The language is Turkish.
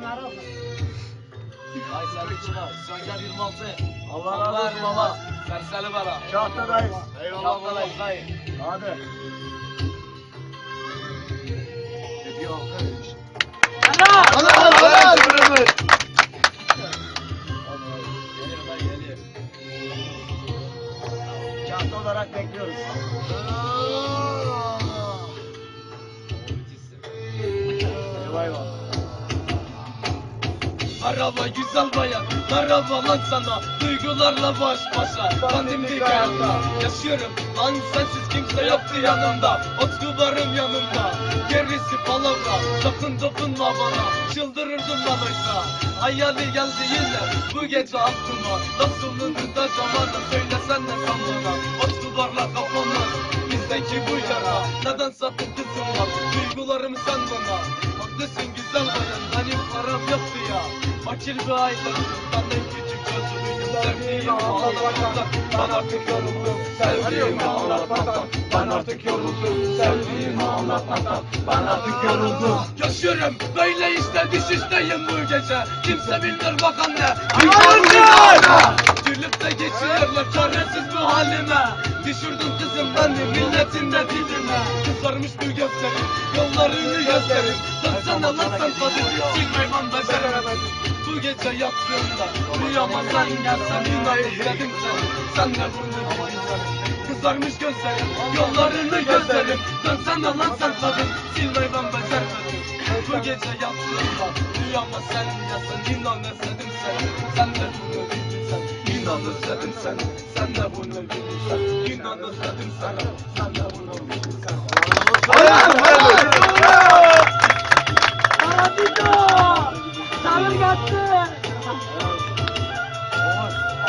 Bunları oku. Aysel Çınar, Sancar 26. Allah razı olsun baba. Serseri Bala. Şahtadayız. Şahtadayız dayı. Hadi. Hediye alkış. Hadi hadi hadi. Geliyor dayı geliyor. Şahta olarak bekliyoruz. Eyvah eyvah. Merhaba güzel bayan, merhaba lan sana. Duygularla baş başa, pandemik hayatta Yaşıyorum. Lan sensiz kimse yoktu yanımda. Otkularım yanımda, gerisi palavra. Sakın dokunma bana, çıldırırdım lan oysa Hayali geldi yine, bu gece aklıma. Nasıl önünde zamanda söylesen de sen bana Otkularla kafamı, bizdeki bu yara. Neden sakın kızım var, duygularımı sen bana. Haklısın güzel bayan, Fakir bir ailesin, benden küçük çocuğuydum Sevdiğimi anlatmaktan, ben artık yoruldum Sevdiğimi anlatmaktan, ben artık yoruldum Sevdiğimi anlatmaktan, ben artık yoruldum Yaşıyorum, böyle işte düşüşteyim bu gece. Kimse bilmir bak anne, Gülüp de geçiyorlar çaresiz bu halime. Düşürdün kızım beni milletin de diline Kızarmış bu gözlerim, yollarını gözlerim Dönsene lan sen kadın, ben Bu gece yattığımda rüyama sen gelsen inan izledim seni. Sen de bunu Kızarmış gözlerim, yollarını gözlerim. Dönsene lan sen kadın, silmeyi ben beceremedim Bu gece yattığımda rüyama sen gelsen inan özledim seni. Sen de bunu bilirsen İnan özledim seni, sen de bunu bilirsen İnan özledim seni, sen i'm Doctor!